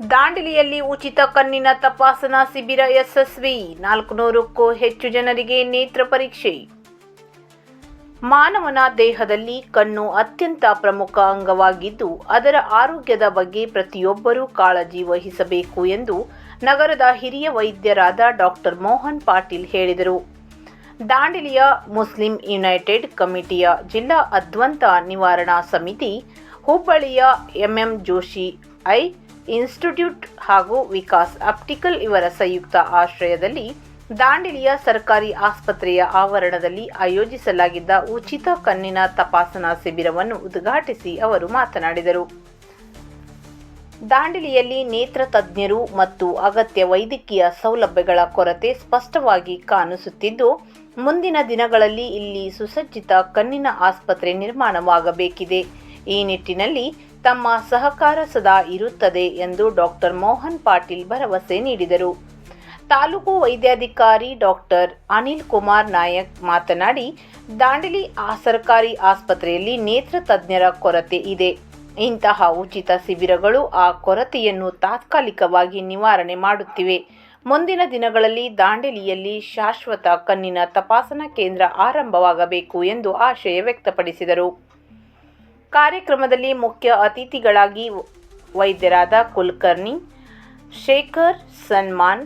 ದಾಂಡೇಲಿಯಲ್ಲಿ ಉಚಿತ ಕಣ್ಣಿನ ತಪಾಸಣಾ ಶಿಬಿರ ಯಶಸ್ವಿ. ನಾಲ್ಕುನೂರಕ್ಕೂ ಹೆಚ್ಚು ಜನರಿಗೆ ನೇತ್ರ ಪರೀಕ್ಷೆ. ಮಾನವನ ದೇಹದಲ್ಲಿ ಕಣ್ಣು ಅತ್ಯಂತ ಪ್ರಮುಖ ಅಂಗವಾಗಿದ್ದು, ಅದರ ಆರೋಗ್ಯದ ಬಗ್ಗೆ ಪ್ರತಿಯೊಬ್ಬರೂ ಕಾಳಜಿ ವಹಿಸಬೇಕು ಎಂದು ನಗರದ ಹಿರಿಯ ವೈದ್ಯರಾದ ಡಾಕ್ಟರ್ ಮೋಹನ್ ಪಾಟೀಲ್ ಹೇಳಿದರು. ದಾಂಡೇಲಿಯ ಮುಸ್ಲಿಂ ಯುನೈಟೆಡ್ ಕಮಿಟಿಯ ಜಿಲ್ಲಾ ಅದ್ವಂತ ನಿವಾರಣಾ ಸಮಿತಿ, ಹುಬ್ಬಳ್ಳಿಯ ಎಂಎಂ ಜೋಶಿ ಐ, ಇನ್ಸ್ಟಿಟ್ಯೂಟ್ ಹಾಗೂ ವಿಕಾಸ್ ಆಪ್ಟಿಕಲ್ ಇವರ ಸಂಯುಕ್ತ ಆಶ್ರಯದಲ್ಲಿ ದಾಂಡಿಲಿಯ ಸರ್ಕಾರಿ ಆಸ್ಪತ್ರೆಯ ಆವರಣದಲ್ಲಿ ಆಯೋಜಿಸಲಾಗಿದ್ದ ಉಚಿತ ಕಣ್ಣಿನ ತಪಾಸಣಾ ಶಿಬಿರವನ್ನು ಉದ್ಘಾಟಿಸಿ ಅವರು ಮಾತನಾಡಿದರು. ದಾಂಡಿಲಿಯಲ್ಲಿ ನೇತ್ರ ತಜ್ಞರು ಮತ್ತು ಅಗತ್ಯ ವೈದ್ಯಕೀಯ ಸೌಲಭ್ಯಗಳ ಕೊರತೆ ಸ್ಪಷ್ಟವಾಗಿ ಕಾಣಿಸುತ್ತಿದ್ದು, ಮುಂದಿನ ದಿನಗಳಲ್ಲಿ ಇಲ್ಲಿ ಸುಸಜ್ಜಿತ ಕಣ್ಣಿನ ಆಸ್ಪತ್ರೆ ನಿರ್ಮಾಣವಾಗಬೇಕಿದೆ. ಈ ನಿಟ್ಟಿನಲ್ಲಿ ತಮ್ಮ ಸಹಕಾರ ಸದಾ ಇರುತ್ತದೆ ಎಂದು ಡಾಕ್ಟರ್ ಮೋಹನ್ ಪಾಟೀಲ್ ಭರವಸೆ ನೀಡಿದರು. ತಾಲೂಕು ವೈದ್ಯಾಧಿಕಾರಿ ಡಾಕ್ಟರ್ ಅನಿಲ್ ಕುಮಾರ್ ನಾಯಕ್ ಮಾತನಾಡಿ, ದಾಂಡೇಲಿ ಆ ಸರ್ಕಾರಿ ಆಸ್ಪತ್ರೆಯಲ್ಲಿ ನೇತ್ರ ತಜ್ಞರ ಕೊರತೆ ಇದೆ. ಇಂತಹ ಉಚಿತ ಶಿಬಿರಗಳು ಆ ಕೊರತೆಯನ್ನು ತಾತ್ಕಾಲಿಕವಾಗಿ ನಿವಾರಣೆ ಮಾಡುತ್ತಿವೆ. ಮುಂದಿನ ದಿನಗಳಲ್ಲಿ ದಾಂಡೇಲಿಯಲ್ಲಿ ಶಾಶ್ವತ ಕಣ್ಣಿನ ತಪಾಸಣಾ ಕೇಂದ್ರ ಆರಂಭವಾಗಬೇಕು ಎಂದು ಆಶಯ ವ್ಯಕ್ತಪಡಿಸಿದರು. ಕಾರ್ಯಕ್ರಮದಲ್ಲಿ ಮುಖ್ಯ ಅತಿಥಿಗಳಾಗಿ ವೈದ್ಯರಾದ ಕುಲಕರ್ಣಿ ಶೇಖರ್ ಸನ್ಮಾನ್,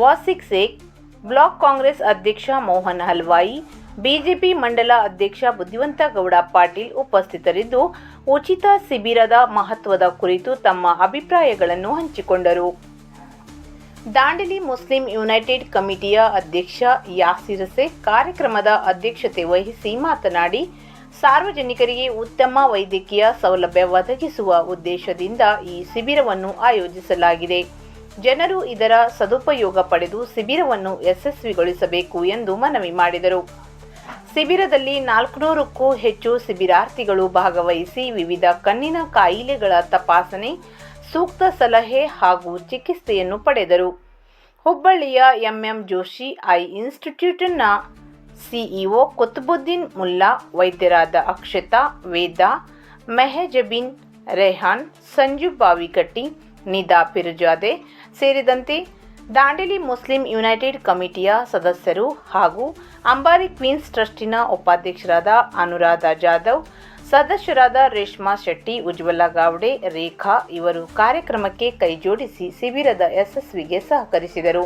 ವಾಸಿಕ್ ಸೇಖ್, ಬ್ಲಾಕ್ ಕಾಂಗ್ರೆಸ್ ಅಧ್ಯಕ್ಷ ಮೋಹನ್ ಹಲ್ವಾಯಿ, ಬಿಜೆಪಿ ಮಂಡಲ ಅಧ್ಯಕ್ಷ ಬುದ್ಧಿವಂತ ಗೌಡ ಪಾಟೀಲ್ ಉಪಸ್ಥಿತರಿದ್ದು, ಉಚಿತ ಶಿಬಿರದ ಮಹತ್ವದ ಕುರಿತು ತಮ್ಮ ಅಭಿಪ್ರಾಯಗಳನ್ನು ಹಂಚಿಕೊಂಡರು. ದಾಂಡೇಲಿ ಮುಸ್ಲಿಂ ಯುನೈಟೆಡ್ ಕಮಿಟಿಯ ಅಧ್ಯಕ್ಷ ಯಾಸಿರ್ ಸೇಖ್ ಕಾರ್ಯಕ್ರಮದ ಅಧ್ಯಕ್ಷತೆ ವಹಿಸಿ ಮಾತನಾಡಿ ಸಾರ್ವಜನಿಕರಿಗೆ ಉತ್ತಮ ವೈದ್ಯಕೀಯ ಸೌಲಭ್ಯ ಒದಗಿಸುವ ಉದ್ದೇಶದಿಂದ ಈ ಶಿಬಿರವನ್ನು ಆಯೋಜಿಸಲಾಗಿದೆ. ಜನರು ಇದರ ಸದುಪಯೋಗ ಪಡೆದು ಶಿಬಿರವನ್ನು ಯಶಸ್ವಿಗೊಳಿಸಬೇಕು ಎಂದು ಮನವಿ ಮಾಡಿದರು. ಶಿಬಿರದಲ್ಲಿ ನಾಲ್ಕುನೂರಕ್ಕೂ ಹೆಚ್ಚು ಶಿಬಿರಾರ್ಥಿಗಳು ಭಾಗವಹಿಸಿ ವಿವಿಧ ಕಣ್ಣಿನ ಕಾಯಿಲೆಗಳ ತಪಾಸಣೆ, ಸೂಕ್ತ ಸಲಹೆ ಹಾಗೂ ಚಿಕಿತ್ಸೆಯನ್ನು ಪಡೆದರು. ಹುಬ್ಬಳ್ಳಿಯ ಎಂಎಂ ಜೋಶಿ ಐ ಇನ್ಸ್ಟಿಟ್ಯೂಟ್ನ ಸಿಇಒ ಕುತುಬುದ್ದೀನ್ ಮುಲ್ಲಾ, ವೈದ್ಯರಾದ ಅಕ್ಷತಾ, ವೇದಾ, ಮೆಹಜಬಿನ್, ರೆಹಾನ್, ಸಂಜು ಬಾವಿಕಟ್ಟಿ ನಿದಾ ಪಿರುಜಾದೆ ಸೇರಿದಂತೆ ದಾಂಡೇಲಿ ಮುಸ್ಲಿಂ ಯುನೈಟೆಡ್ ಕಮಿಟಿಯ ಸದಸ್ಯರು ಹಾಗೂ ಅಂಬಾರಿ ಕ್ವೀನ್ಸ್ ಟ್ರಸ್ಟಿನ ಉಪಾಧ್ಯಕ್ಷರಾದ ಅನುರಾಧ ಜಾಧವ್, ಸದಸ್ಯರಾದ ರೇಷ್ಮಾ ಶೆಟ್ಟಿ, ಉಜ್ವಲ ಗಾವಡೆ, ರೇಖಾ ಇವರು ಕಾರ್ಯಕ್ರಮಕ್ಕೆ ಕೈಜೋಡಿಸಿ ಶಿಬಿರದ ಯಶಸ್ವಿಗೆ ಸಹಕರಿಸಿದರು.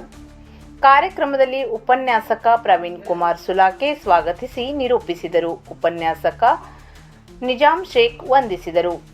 ಕಾರ್ಯಕ್ರಮದಲ್ಲಿ ಉಪನ್ಯಾಸಕ ಪ್ರವೀಣ್ ಕುಮಾರ್ ಸುಲಾಕೆ ಸ್ವಾಗತಿಸಿ ನಿರೂಪಿಸಿದರು. ಉಪನ್ಯಾಸಕ ನಿಜಾಂ ಶೇಖ್ ವಂದಿಸಿದರು.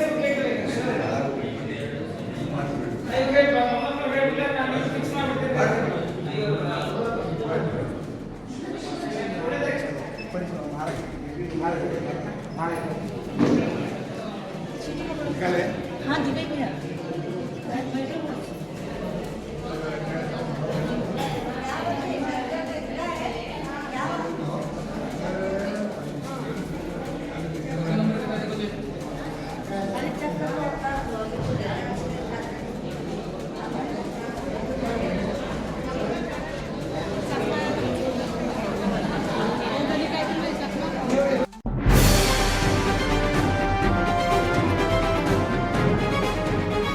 हाँ दिवे भैया